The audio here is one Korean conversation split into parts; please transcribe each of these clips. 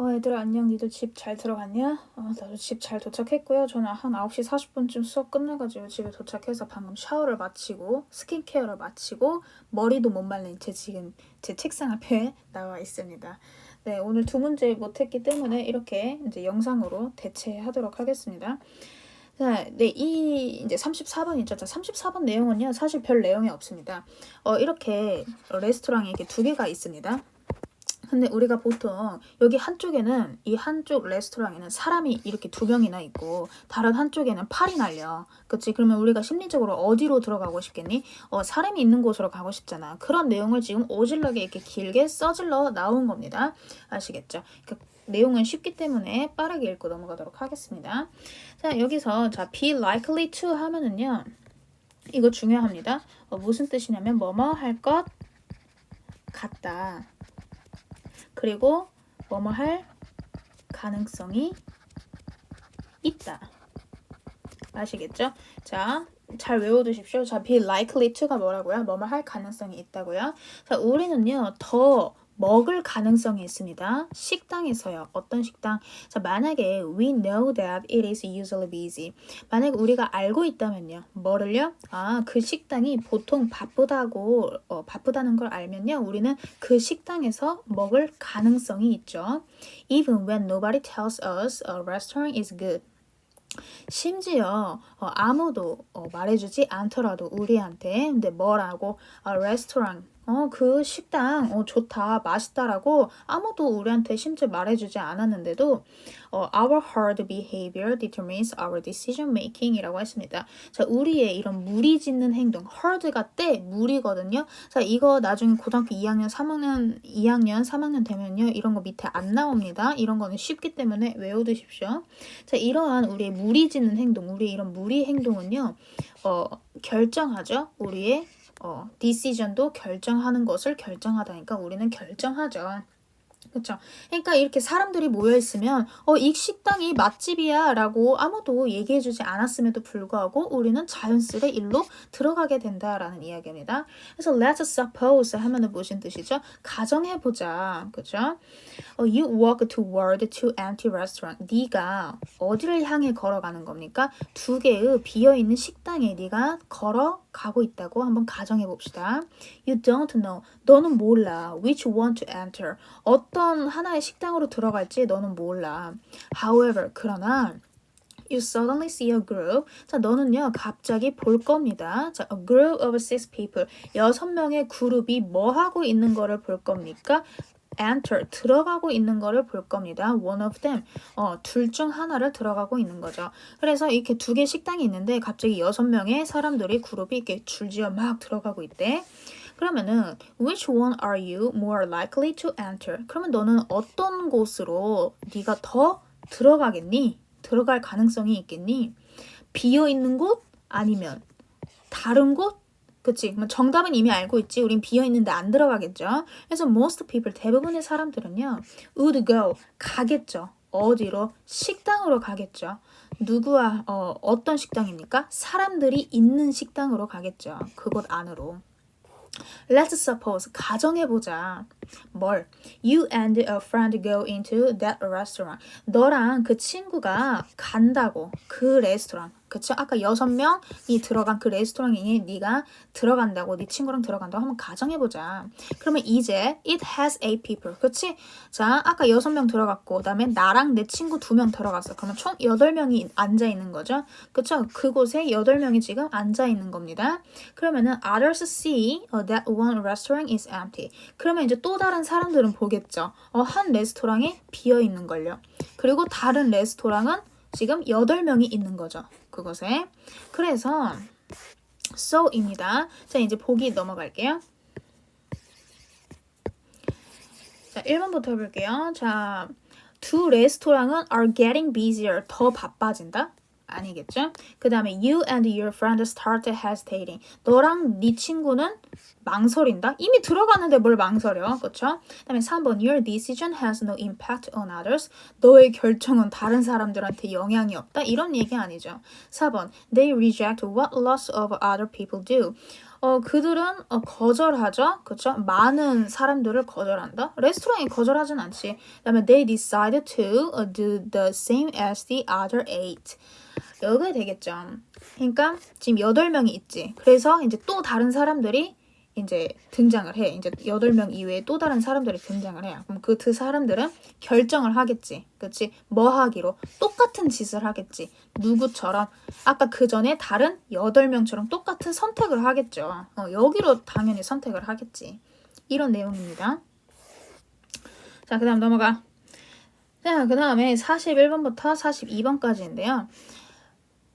어, 얘들아, 안녕. 니도 집잘 들어갔냐? 어, 나도 집 잘 도착했고요. 저는 한 9시 40분쯤 수업 끝나가지고 집에 도착해서 방금 샤워를 마치고, 스킨케어를 마치고, 머리도 못 말린 채 지금 제 책상 앞에 나와 있습니다. 네, 오늘 두 문제 못했기 때문에 이렇게 이제 영상으로 대체하도록 하겠습니다. 자, 네, 이 이제 34번 있죠. 자, 34번 내용은요, 사실 별 내용이 없습니다. 어, 이렇게 레스토랑이 이렇게 두 개가 있습니다. 근데 우리가 보통 여기 한쪽에는 이 한쪽 레스토랑에는 사람이 이렇게 두 명이나 있고 다른 한쪽에는 팔이 날려. 그치? 그러면 우리가 심리적으로 어디로 들어가고 싶겠니? 어, 사람이 있는 곳으로 가고 싶잖아. 그런 내용을 지금 오질러게 이렇게 길게 써질러 나온 겁니다. 아시겠죠? 그 내용은 쉽기 때문에 빠르게 읽고 넘어가도록 하겠습니다. 자, 여기서 자, be likely to 하면은요. 이거 중요합니다. 어, 무슨 뜻이냐면 뭐뭐 할 것 같다. 그리고 뭐뭐 할 가능성이 있다. 아시겠죠? 자, 잘 외워두십시오. 자, be likely to가 뭐라고요? 뭐뭐 할 가능성이 있다고요. 자, 우리는요, 더 먹을 가능성이 있습니다. 식당에서요. 어떤 식당? 자, 만약에 we know that it is usually busy. 만약에 우리가 알고 있다면요. 뭐를요? 아, 그 식당이 보통 바쁘다고 어, 바쁘다는 걸 알면요. 우리는 그 식당에서 먹을 가능성이 있죠. Even when nobody tells us a restaurant is good. 심지어 어, 아무도 어, 말해주지 않더라도 우리한테 근데 뭐라고 아, 레스토랑 어, 그 식당, 어, 좋다, 맛있다라고 아무도 우리한테 심지어 말해주지 않았는데도, 어, our hard behavior determines our decision making이라고 했습니다. 자, 우리의 이런 무리 짓는 행동, hard가 때 무리거든요. 자, 이거 나중에 고등학교 2학년, 3학년, 2학년, 3학년 되면요. 이런 거 밑에 안 나옵니다. 이런 거는 쉽기 때문에 외워두십시오. 자, 이러한 우리의 무리 짓는 행동, 우리의 이런 무리 행동은요, 어, 결정하죠. 우리의 어, decision도 결정하는 것을 결정하다니까 우리는 결정하죠. 그렇죠. 그러니까 이렇게 사람들이 모여 있으면 어, 이 식당이 맛집이야라고 아무도 얘기해 주지 않았음에도 불구하고 우리는 자연스레 일로 들어가게 된다라는 이야기입니다. 그래서 let's suppose 하면은 무슨 뜻이죠? 가정해 보자, 그죠? 어, you walk toward to empty restaurant. 네가 어디를 향해 걸어가는 겁니까? 두 개의 비어 있는 식당에 네가 걸어 가고 있다고 한번 가정해 봅시다. You don't know. 너는 몰라. Which one to enter. 어떤 하나의 식당으로 들어갈지 너는 몰라. However, 그러나 You suddenly see a group. 자, 너는요, 갑자기 볼 겁니다. 자, a group of six people. 여섯 명의 그룹이 뭐 하고 있는 거를 볼 겁니까? Enter 들어가고 있는 거를 볼 겁니다. one of them 어, 둘 중 하나를 들어가고 있는 거죠. 그래서 이렇게 두 개 식당이 있는데 갑자기 여섯 명의 사람들이 그룹이 이렇게 줄지어 막 들어가고 있대. 그러면은 which one are you more likely to enter? 그러면 너는 어떤 곳으로 네가 더 들어가겠니? 들어갈 가능성이 있겠니? 비어 있는 곳 아니면 다른 곳 그치? 그럼 정답은 이미 알고 있지. 우린 비어 있는데 안 들어가겠죠. 그래서 most people 대부분의 사람들은요. would go 가겠죠. 어디로? 식당으로 가겠죠. 누구와 어, 어떤 식당입니까? 사람들이 있는 식당으로 가겠죠. 그곳 안으로. Let's suppose 가정해보자. 뭘? You and a friend go into that restaurant. 너랑 그 친구가 간다고 그 레스토랑. 그쵸? 아까 여섯 명이 들어간 그 레스토랑에 네가 들어간다고 네 친구랑 들어간다고 한번 가정해보자. 그러면 이제 it has eight people. 그치? 자, 아까 여섯 명 들어갔고 그다음에 나랑 내 친구 두 명 들어갔어. 그러면 총 여덟 명이 앉아 있는 거죠. 그쵸? 그곳에 여덟 명이 지금 앉아 있는 겁니다. 그러면은 others see that one restaurant is empty. 그러면 이제 또 다른 사람들은 보겠죠. 어, 한 레스토랑이 비어 있는 걸요. 그리고 다른 레스토랑은 지금 8명이 있는 거죠. 그것에. 그래서 so입니다. 자, 이제 보기 넘어갈게요. 자, 1번부터 해볼게요. 자, 두 레스토랑은 are getting busier. 더 바빠진다. 아니겠죠? 그 다음에 you and your friend start hesitating. 너랑 네 친구는 망설인다? 이미 들어갔는데 뭘 망설여? 그쵸? 그 다음에 3번 Your decision has no impact on others. 너의 결정은 다른 사람들한테 영향이 없다? 이런 얘기 아니죠. 4번 They reject what lots of other people do. 어, 그들은 어, 거절하죠. 그쵸? 많은 사람들을 거절한다. 레스토랑이 거절하진 않지. 그 다음에 they decided to uh, do the same as the other eight. 여기가 되겠죠. 그러니까 지금 8명이 있지. 그래서 이제 또 다른 사람들이 이제 등장을 해. 이제 8명 이외에 또 다른 사람들이 등장을 해요. 그럼 그 두 사람들은 결정을 하겠지. 그치? 뭐 하기로? 똑같은 짓을 하겠지. 누구처럼? 아까 그 전에 다른 8명처럼 똑같은 선택을 하겠죠. 어, 여기로 당연히 선택을 하겠지. 이런 내용입니다. 자, 그 다음 넘어가. 자, 그 다음에 41번부터 42번까지인데요.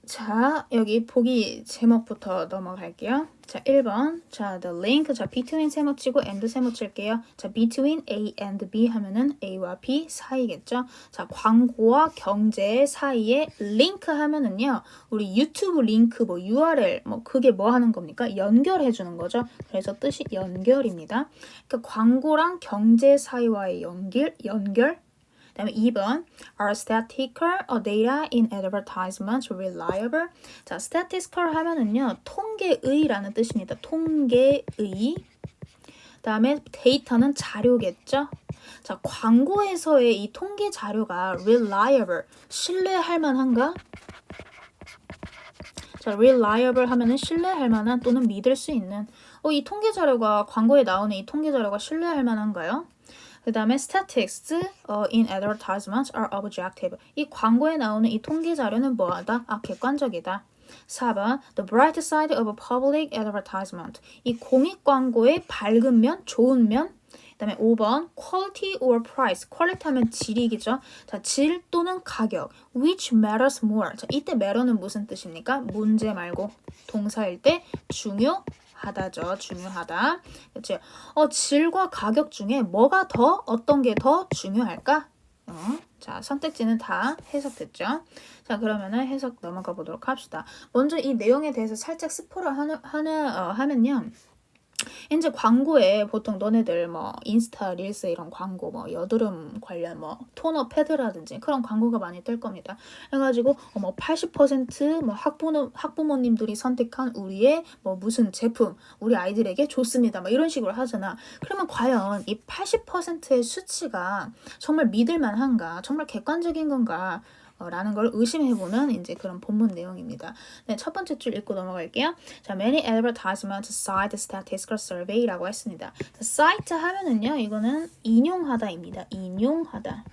자, 여기 보기 제목부터 넘어갈게요. 자, 1번. 자, the link. 자, between 세모 치고 and 세모 칠게요. 자, between A and B 하면은 A와 B 사이겠죠? 자, 광고와 경제 사이에 링크 하면은요. 우리 유튜브 링크 뭐 URL 뭐 그게 뭐 하는 겁니까? 연결해 주는 거죠. 그래서 뜻이 연결입니다. 그러니까 광고랑 경제 사이와의 연결 연결 그 다음에 2번 Are statistical data in advertisements reliable? 자, statistical 하면은요 통계의라는 뜻입니다. 통계의. 그다음에 데이터는 자료겠죠. 자, 광고에서의 이 통계 자료가 reliable 신뢰할 만한가? 자, reliable 하면은 신뢰할 만한 또는 믿을 수 있는. 어, 이 통계 자료가 광고에 나오는 이 통계 자료가 신뢰할 만한가요? 그 다음에 statistics 어, in advertisements are objective. 이 광고에 나오는 이 통계 자료는 뭐하다? 아, 객관적이다. 4번 The bright side of a public advertisement. 이 공익 광고의 밝은 면, 좋은 면. 그다음에 5번 quality or price. quality 하면 질이겠죠. 자, 질 또는 가격. which matters more. 자, 이때 matter는 무슨 뜻입니까? 문제 말고 동사일 때 중요 하다죠. 중요하다. 그렇죠. 어, 질과 가격 중에 뭐가 더 어떤 게 더 중요할까? 어, 자, 선택지는 다 해석됐죠. 자, 그러면은 해석 넘어가 보도록 합시다. 먼저 이 내용에 대해서 살짝 스포를 하는, 하는 어, 하면요. 이제 광고에 보통 너네들 뭐 인스타 릴스 이런 광고 뭐 여드름 관련 뭐 토너 패드라든지 그런 광고가 많이 뜰 겁니다. 해가지고 어뭐 80%뭐 학부모 학부모님들이 선택한 우리의 뭐 무슨 제품 우리 아이들에게 좋습니다. 뭐 이런 식으로 하잖아. 그러면 과연 이 80%의 수치가 정말 믿을 만한가? 정말 객관적인 건가? 어, 라는 걸 의심해보는 이제 그런 본문 내용입니다. 네, 첫 번째 줄 읽고 넘어갈게요. 자, many advertisements cite statistical survey라고 했습니다. 자, cite 하면은요, 이거는 인용하다입니다. 인용하다.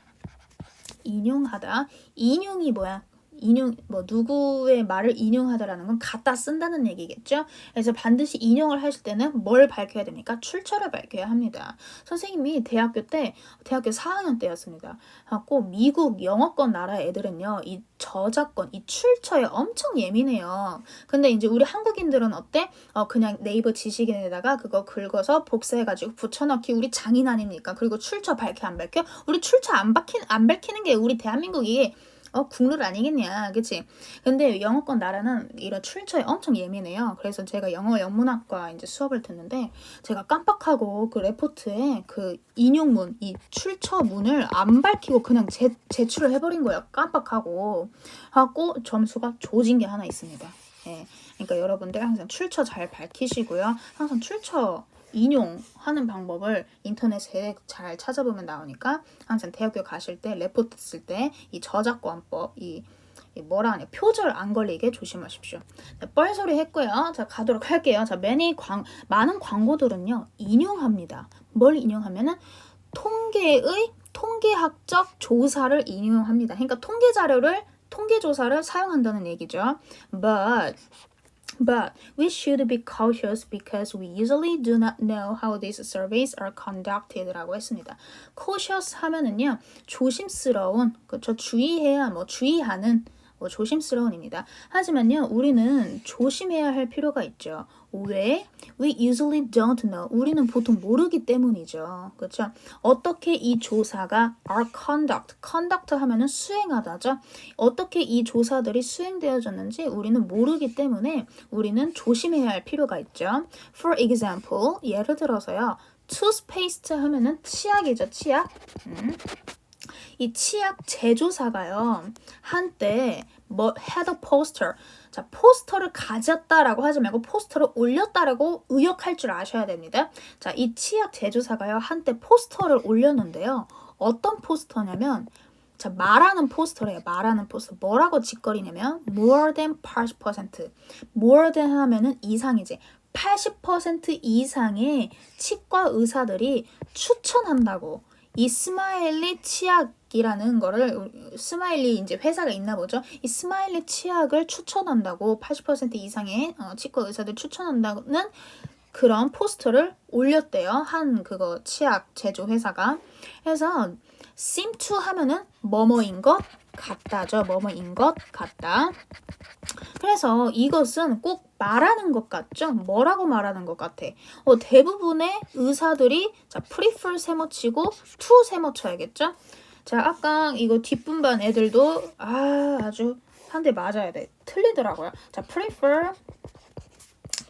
인용하다. 인용이 뭐야? 인용 뭐 누구의 말을 인용하다라는 건 갖다 쓴다는 얘기겠죠. 그래서 반드시 인용을 하실 때는 뭘 밝혀야 됩니까? 출처를 밝혀야 합니다. 선생님이 대학교 때 대학교 4학년 때였습니다. 갖고 미국 영어권 나라 애들은요 이 저작권 이 출처에 엄청 예민해요. 근데 이제 우리 한국인들은 어때? 어 그냥 네이버 지식인에다가 그거 긁어서 복사해가지고 붙여넣기 우리 장인 아닙니까? 그리고 출처 밝혀 안 밝혀? 우리 출처 안 밝힌 안 밝히는 게 우리 대한민국이 어, 국룰 아니겠냐, 그치? 근데 영어권 나라는 이런 출처에 엄청 예민해요. 그래서 제가 영어 영문학과 이제 수업을 듣는데, 제가 깜빡하고 그 레포트에 그 인용문, 이 출처문을 안 밝히고 그냥 제, 제출을 해버린 거예요. 깜빡하고. 하고 점수가 조진 게 하나 있습니다. 예. 그러니까 여러분들 항상 출처 잘 밝히시고요. 항상 출처 인용하는 방법을 인터넷에 잘 찾아보면 나오니까 항상 대학교 가실 때 레포트 쓸 때 이 저작권법 이, 이 뭐라 하냐 표절 안 걸리게 조심하십시오. 네, 뻘소리 했고요. 자 가도록 할게요. 자 매니 광 많은 광고들은요 인용합니다. 뭘 인용하면은 통계의 통계학적 조사를 인용합니다. 그러니까 통계 자료를 통계 조사를 사용한다는 얘기죠. But But we should be cautious because we usually do not know how these surveys are conducted라고 했습니다. cautious 하면은요 조심스러운 그렇죠 주의해야 뭐 주의하는 뭐 조심스러운입니다. 하지만요 우리는 조심해야 할 필요가 있죠. 왜? We usually don't know. 우리는 보통 모르기 때문이죠. 그렇죠? 어떻게 이 조사가 are conduct, conduct 하면은 수행하다죠. 어떻게 이 조사들이 수행되어졌는지 우리는 모르기 때문에 우리는 조심해야 할 필요가 있죠. For example, 예를 들어서요. toothpaste 하면은 치약이죠, 치약. 음. 이 치약 제조사가요 한때 뭐 had a poster 자 포스터를 가졌다라고 하지 말고 포스터를 올렸다라고 의역할 줄 아셔야 됩니다. 자 이 치약 제조사가요 한때 포스터를 올렸는데요. 어떤 포스터냐면 자 말하는 포스터래요. 말하는 포스터 뭐라고 짓거리냐면 more than 80% more than 하면은 이상이지 80% 이상의 치과 의사들이 추천한다고 이 스마일리 치약 이라는 거를 스마일리 이제 회사가 있나 보죠. 이 스마일리 치약을 추천한다고 80% 이상의 어, 치과 의사들 추천한다는 그런 포스터를 올렸대요. 한 그거 치약 제조 회사가. 그래서 seem to 하면은 뭐뭐인 것 같다죠. 뭐뭐인 것 같다. 그래서 이것은 꼭 말하는 것 같죠? 뭐라고 말하는 것 같아? 어, 대부분의 의사들이 자 prefer 세모 치고 to 세모 쳐야겠죠? 자 아까 이거 뒷분반 애들도 아 아주 한 대 맞아야 돼. 틀리더라고요. 자 prefer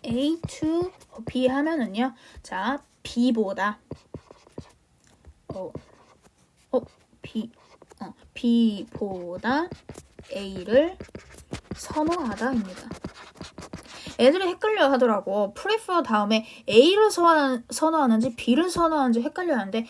A to B 하면은요. 자 B보다 어, 어 B 어, B보다 A를 선호하다입니다. 애들이 헷갈려 하더라고. prefer 다음에 A를 선호하는, 선호하는지 B를 선호하는지 헷갈려 하는데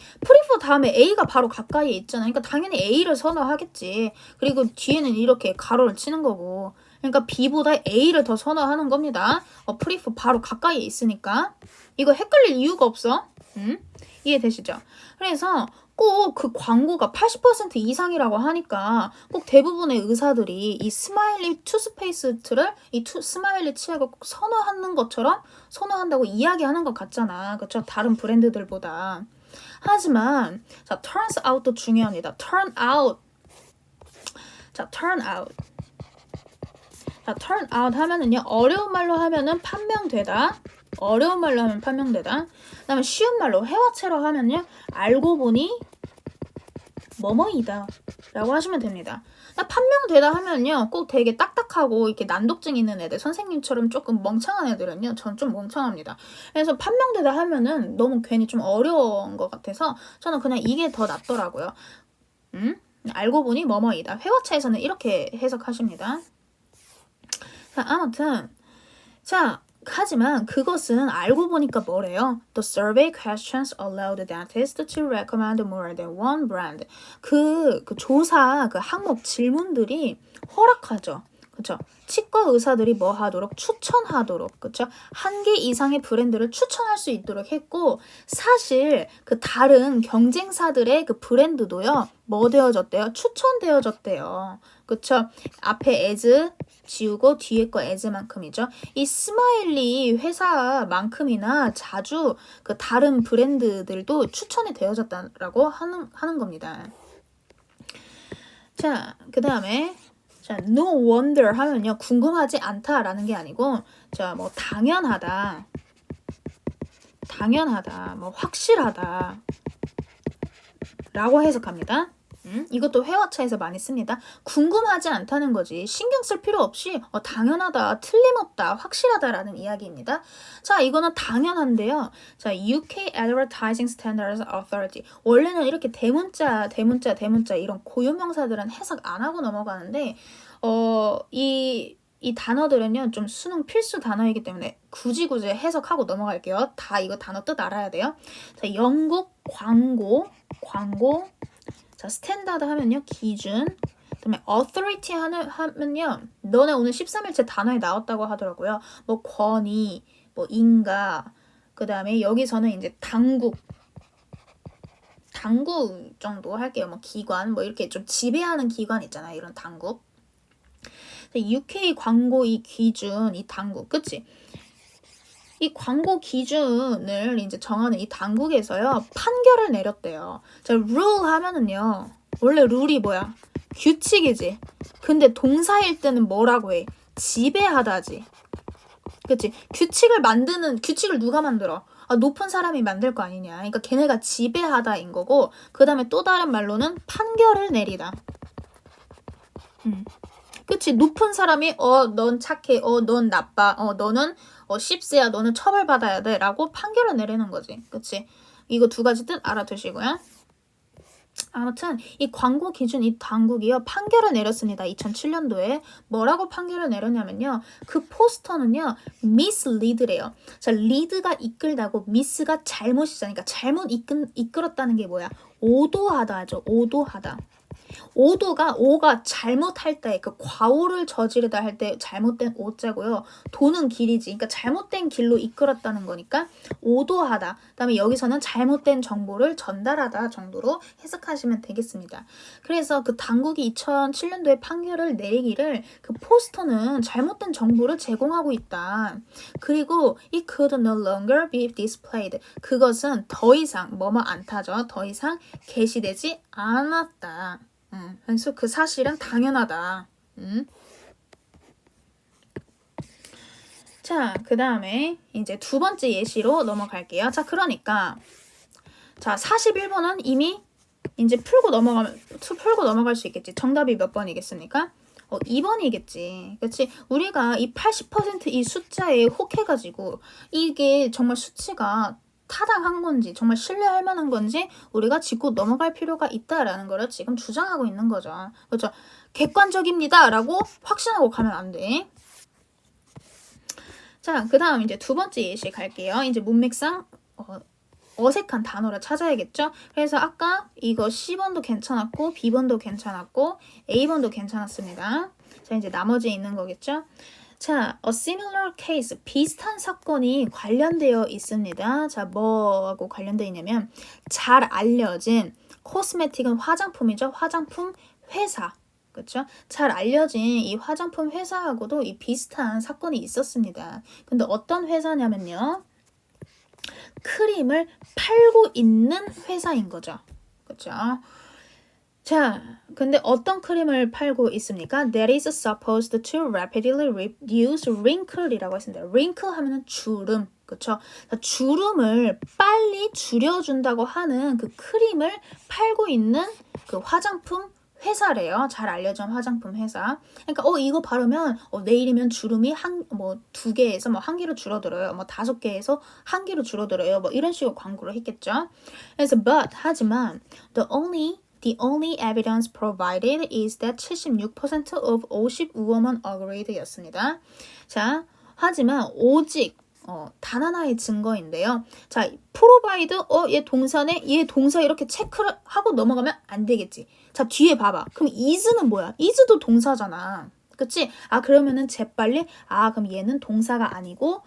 다음에 A가 바로 가까이에 있잖아. 그러니까 당연히 A를 선호하겠지. 그리고 뒤에는 이렇게 가로를 치는 거고. 그러니까 B보다 A를 더 선호하는 겁니다. 어, prefer 바로 가까이에 있으니까. 이거 헷갈릴 이유가 없어. 음? 이해되시죠? 그래서 꼭 그 광고가 80% 이상이라고 하니까 꼭 대부분의 의사들이 이 스마일리 투스페이스트를 이 투, 스마일리 치약을 꼭 선호하는 것처럼 선호한다고 이야기하는 것 같잖아. 그렇죠? 다른 브랜드들보다. 하지만 자, turns out도 중요합니다. turn out. 자, turn out. 자, turn out 하면은요. 어려운 말로 하면은 판명되다. 어려운 말로 하면 판명되다. 그다음에 쉬운 말로 회화체로 하면요. 알고 보니 뭐뭐이다 라고 하시면 됩니다. 판명되다 하면요. 꼭 되게 딱딱하고 이렇게 난독증 있는 애들, 선생님처럼 조금 멍청한 애들은요. 전 좀 멍청합니다. 그래서 판명되다 하면은 너무 괜히 좀 어려운 것 같아서 저는 그냥 이게 더 낫더라고요. 음? 알고 보니 뭐뭐이다. 회화체에서는 이렇게 해석하십니다. 자, 아무튼 자, 하지만 그것은 알고 보니까 뭐래요? The survey questions allow the dentist to recommend more than one brand. 그, 그 조사 그 항목 질문들이 허락하죠. 그쵸? 치과 의사들이 뭐 하도록 추천하도록 그쵸? 한 개 이상의 브랜드를 추천할 수 있도록 했고 사실 그 다른 경쟁사들의 그 브랜드도요 뭐 되어졌대요? 추천되어졌대요. 그쵸? 앞에 as 지우고 뒤에 거 as만큼이죠. 이 스마일리 회사만큼이나 자주 그 다른 브랜드들도 추천이 되어졌다라고 하는 하는 겁니다. 자, 그 다음에 자, no wonder 하면요. 궁금하지 않다라는 게 아니고 자, 뭐 당연하다. 당연하다. 뭐 확실하다. 라고 해석합니다. 음? 이것도 회화차에서 많이 씁니다. 궁금하지 않다는 거지. 신경 쓸 필요 없이 어, 당연하다, 틀림없다, 확실하다라는 이야기입니다. 자, 이거는 당연한데요. 자, UK Advertising Standards Authority. 원래는 이렇게 대문자, 대문자, 대문자 이런 고유명사들은 해석 안 하고 넘어가는데 어, 이, 이 단어들은요, 좀 수능 필수 단어이기 때문에 굳이 굳이 해석하고 넘어갈게요. 다 이거 단어 뜻 알아야 돼요. 자, 영국 광고, 광고, 자, 스탠다드 하면요, 기준. 그다음에 authority 하는, 하면요, 너네 오늘 13일째 단어에 나왔다고 하더라고요. 뭐 권위, 뭐 인가, 그 다음에 여기서는 이제 당국, 당국 정도 할게요. 뭐 기관, 뭐 이렇게 좀 지배하는 기관 있잖아요. 이런 당국. UK 광고 이 기준, 이 당국, 그치? 이 광고 기준을 이제 정하는 이 당국에서요 판결을 내렸대요. 자, rule 하면은요 원래 룰이 뭐야? 규칙이지. 근데 동사일 때는 뭐라고 해? 지배하다지. 그치? 규칙을 만드는 규칙을 누가 만들어? 아, 높은 사람이 만들 거 아니냐. 그러니까 걔네가 지배하다인 거고 그 다음에 또 다른 말로는 판결을 내리다. 음. 그치? 높은 사람이 어 넌 착해, 어 넌 나빠, 어 너는 어, 씹스야 너는 처벌받아야 돼 라고 판결을 내리는 거지. 그치? 이거 두 가지 뜻 알아두시고요. 아무튼 이 광고 기준 이 당국이요 판결을 내렸습니다. 2007년도에 뭐라고 판결을 내렸냐면요. 그 포스터는요 mislead래요. 자 lead가 이끌다고 miss가 잘못이잖아요. 그러니까 잘못 이끌, 이끌었다는 게 뭐야? 오도하다 하죠. 오도하다. 오도가 오가 잘못할 때 그 과오를 저지르다 할 때 잘못된 오자고요. 도는 길이지. 그러니까 잘못된 길로 이끌었다는 거니까 오도하다. 그다음에 여기서는 잘못된 정보를 전달하다 정도로 해석하시면 되겠습니다. 그래서 그 당국이 2007년도에 판결을 내리기를 그 포스터는 잘못된 정보를 제공하고 있다. 그리고 it could no longer be displayed. 그것은 더 이상 뭐뭐 않다죠. 더 이상 게시되지 않았다. 음, 그래서 그 사실은 당연하다. 음. 자, 그 다음에 이제 두 번째 예시로 넘어갈게요. 자, 그러니까 자, 41번은 이미 이제 풀고 넘어가면 풀고 넘어갈 수 있겠지. 정답이 몇 번이겠습니까? 어, 2번이겠지. 그렇지? 우리가 이 80%이 숫자에 혹해가지고 이게 정말 수치가 타당한 건지 정말 신뢰할 만한 건지 우리가 짚고 넘어갈 필요가 있다라는 거를 지금 주장하고 있는 거죠. 그렇죠? 객관적입니다라고 확신하고 가면 안 돼. 자, 그 다음 이제 두 번째 예시 갈게요. 이제 문맥상 어, 어색한 단어를 찾아야겠죠? 그래서 아까 이거 C번도 괜찮았고 B번도 괜찮았고 A번도 괜찮았습니다. 자, 이제 나머지 있는 거겠죠? 자, a similar case, 비슷한 사건이 관련되어 있습니다. 자, 뭐하고 관련되어 있냐면 잘 알려진 코스메틱은 화장품이죠. 화장품 회사. 그렇죠? 잘 알려진 이 화장품 회사하고도 이 비슷한 사건이 있었습니다. 근데 어떤 회사냐면요. 크림을 팔고 있는 회사인 거죠. 그렇죠? 자, 근데 어떤 크림을 팔고 있습니까? That is supposed to rapidly reduce wrinkle이라고 했습니다. wrinkle 하면은 주름, 그쵸? 주름을 빨리 줄여준다고 하는 그 크림을 팔고 있는 그 화장품 회사래요. 잘 알려진 화장품 회사. 그러니까 어 이거 바르면 어, 내일이면 주름이 한 뭐 두 개에서 뭐 한 개로 줄어들어요. 뭐 다섯 개에서 한 개로 줄어들어요. 뭐 이런 식으로 광고를 했겠죠. 그래서 but 하지만 the only The only evidence provided is that 76% of 50 women agreed였습니다. 자, 하지만 오직 어, 단 하나의 증거인데요. 자, provide 어, 얘 동사네, 얘 동사 이렇게 체크를 하고 넘어가면 안 되겠지. 자, 뒤에 봐봐. 그럼 is는 뭐야? is도 동사잖아. 그치? 아, 그러면은 재빨리, 아, 그럼 얘는 동사가 아니고,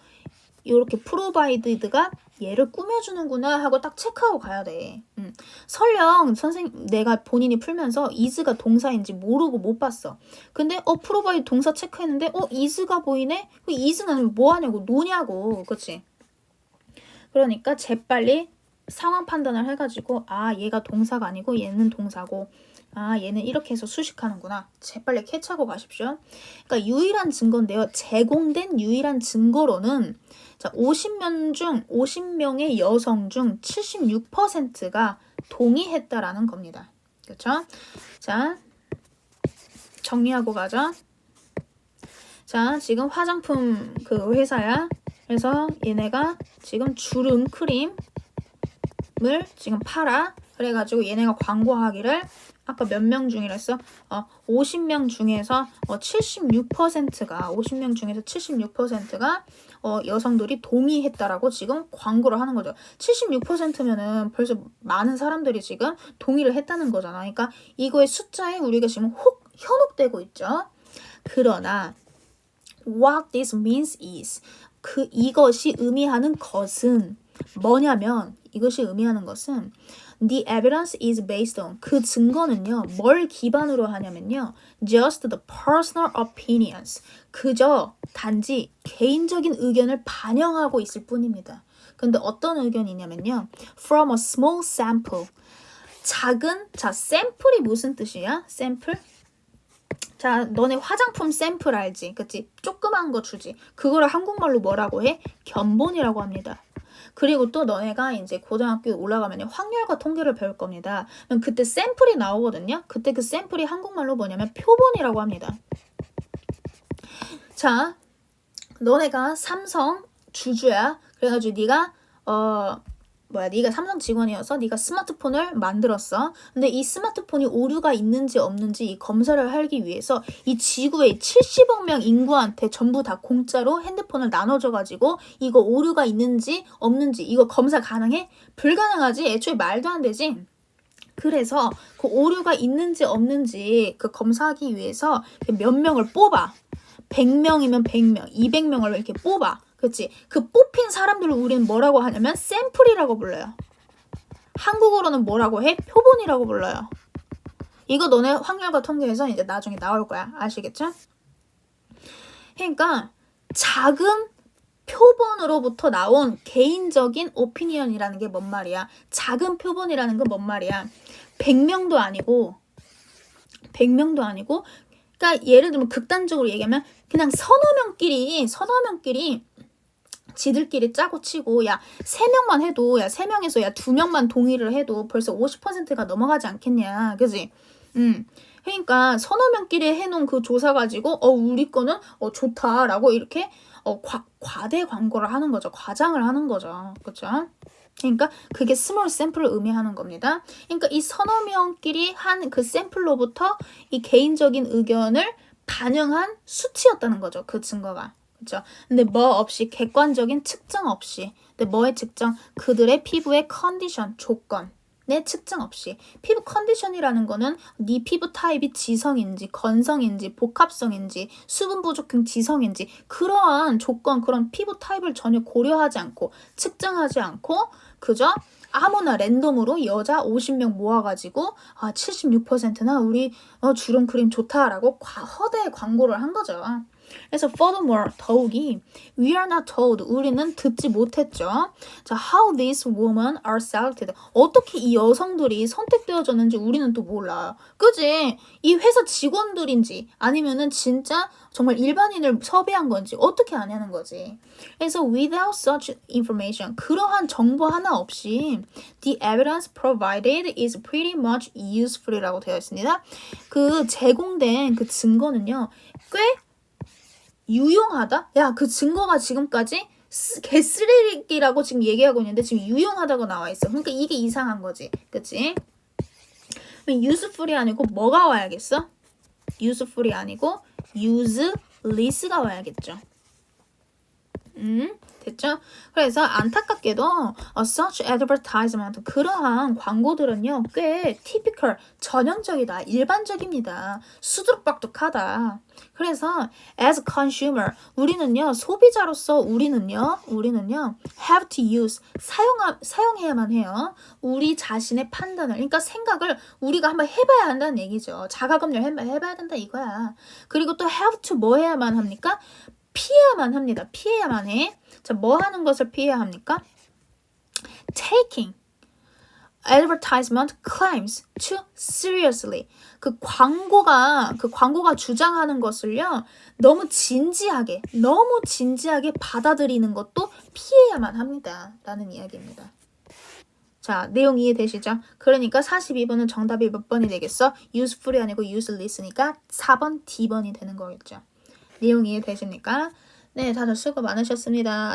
이렇게 provided가 얘를 꾸며주는구나 하고 딱 체크하고 가야 돼. 음. 설령 선생 내가 본인이 풀면서 is가 동사인지 모르고 못 봤어. 근데 어 provide 동사 체크했는데 어 is가 보이네? 그 is는 뭐 하냐고 노냐고. 그치? 그러니까 재빨리 상황 판단을 해가지고 아 얘가 동사가 아니고 얘는 동사고 아 얘는 이렇게 해서 수식하는구나 재빨리 캐치하고 가십시오 그러니까 유일한 증거인데요 제공된 유일한 증거로는 자 50명 중 50명의 여성 중 76%가 동의했다라는 겁니다. 그렇죠 자 정리하고 가자 자 지금 화장품 그 회사야. 그래서 얘네가 지금 주름 크림을 지금 팔아. 그래가지고 얘네가 광고하기를 아까 몇 명 중이랬어? 어, 50명 중에서 어, 76%가 50명 중에서 76%가 어, 여성들이 동의했다라고 지금 광고를 하는 거죠. 76%면은 벌써 많은 사람들이 지금 동의를 했다는 거잖아. 그러니까 이거의 숫자에 우리가 지금 혹 현혹되고 있죠. 그러나 what this means is 그 이것이 의미하는 것은 뭐냐면 이것이 의미하는 것은 the evidence is based on 그 증거는요 뭘 기반으로 하냐면요 just the personal opinions 그저 단지 개인적인 의견을 반영하고 있을 뿐입니다. 근데 어떤 의견이냐면요 from a small sample 작은 자 샘플이 무슨 뜻이야? 샘플 자, 너네 화장품 샘플 알지? 그치? 조그만 거 주지. 그거를 한국말로 뭐라고 해? 견본이라고 합니다. 그리고 또 너네가 이제 고등학교 올라가면 확률과 통계를 배울 겁니다. 그럼 그때 샘플이 나오거든요. 그때 그 샘플이 한국말로 뭐냐면 표본이라고 합니다. 자, 너네가 삼성 주주야. 그래가지고 네가 어 뭐야 네가 삼성 직원이어서 네가 스마트폰을 만들었어. 근데 이 스마트폰이 오류가 있는지 없는지 이 검사를 하기 위해서 이 지구의 70억 명 인구한테 전부 다 공짜로 핸드폰을 나눠줘 가지고 이거 오류가 있는지 없는지 이거 검사 가능해? 불가능하지. 애초에 말도 안 되지. 그래서 그 오류가 있는지 없는지 그 검사하기 위해서 몇 명을 뽑아. 100명이면 100명, 200명을 이렇게 뽑아. 그치? 그 뽑힌 사람들을 우리는 뭐라고 하냐면 샘플이라고 불러요. 한국어로는 뭐라고 해? 표본이라고 불러요. 이거 너네 확률과 통계에서 이제 나중에 나올 거야. 아시겠죠? 그러니까 작은 표본으로부터 나온 개인적인 오피니언이라는 게 뭔 말이야? 작은 표본이라는 건 뭔 말이야? 100명도 아니고 100명도 아니고 그러니까 예를 들면 극단적으로 얘기하면 그냥 서너 명끼리 서너 명끼리 지들끼리 짜고 치고 야 세 명만 해도 야 세 명에서 야 두 명만 동의를 해도 벌써 50%가 넘어가지 않겠냐 그지 음 그러니까 서너 명끼리 해놓은 그 조사 가지고 어 우리 거는 어 좋다라고 이렇게 어 과, 과대 광고를 하는 거죠 과장을 하는 거죠 그렇죠 그러니까 그게 스몰 샘플을 의미하는 겁니다. 그러니까 이 서너 명끼리 한 그 샘플로부터 이 개인적인 의견을 반영한 수치였다는 거죠. 그 증거가. 그렇죠? 근데 뭐 없이 객관적인 측정 없이 근데 뭐의 측정? 그들의 피부의 컨디션, 조건 내 측정 없이 피부 컨디션이라는 거는 네 피부 타입이 지성인지 건성인지 복합성인지 수분 부족형 지성인지 그러한 조건 그런 피부 타입을 전혀 고려하지 않고 측정하지 않고 그저 아무나 랜덤으로 여자 50명 모아가지고 아 76%나 우리 어, 주름 크림 좋다라고 과, 허대 광고를 한 거죠. 그래서 furthermore 더욱이 we are not told 우리는 듣지 못했죠. 자 how these women are selected 어떻게 이 여성들이 선택되어졌는지 우리는 또 몰라요. 그지? 이 회사 직원들인지 아니면은 진짜 정말 일반인을 섭외한 건지 어떻게 아냐는 거지. 그래서 without such information 그러한 정보 하나 없이 the evidence provided is pretty much useful이라고 되어 있습니다. 그 제공된 그 증거는요 꽤 유용하다? 야, 그 증거가 지금까지 쓰- 개쓰레기라고 지금 얘기하고 있는데 지금 유용하다고 나와 있어. 그러니까 이게 이상한 거지. 그치? useful이 아니고 뭐가 와야겠어? useful이 아니고 useless가 와야겠죠. 음, 됐죠? 그래서 안타깝게도 어, such advertisement 그러한 광고들은요 꽤 typical 전형적이다 일반적입니다. 수두룩박둑하다. 그래서 as consumer 우리는요 소비자로서 우리는요 우리는요 have to use 사용하, 사용해야만 해요. 우리 자신의 판단을 그러니까 생각을 우리가 한번 해봐야 한다는 얘기죠. 자가검열 해봐, 해봐야 된다 이거야. 그리고 또 have to 뭐 해야만 합니까 피해야만 합니다. 피해야만 해. 자, 뭐 하는 것을 피해야 합니까? Taking advertisement claims too seriously. 그 광고가 그 광고가 주장하는 것을요. 너무 진지하게, 너무 진지하게 받아들이는 것도 피해야만 합니다. 라는 이야기입니다. 자, 내용 이해되시죠? 그러니까 42번은 정답이 몇 번이 되겠어? useful이 아니고 useless니까 4번 D번이 되는 거겠죠. 내용 이해되십니까? 네, 다들 수고 많으셨습니다.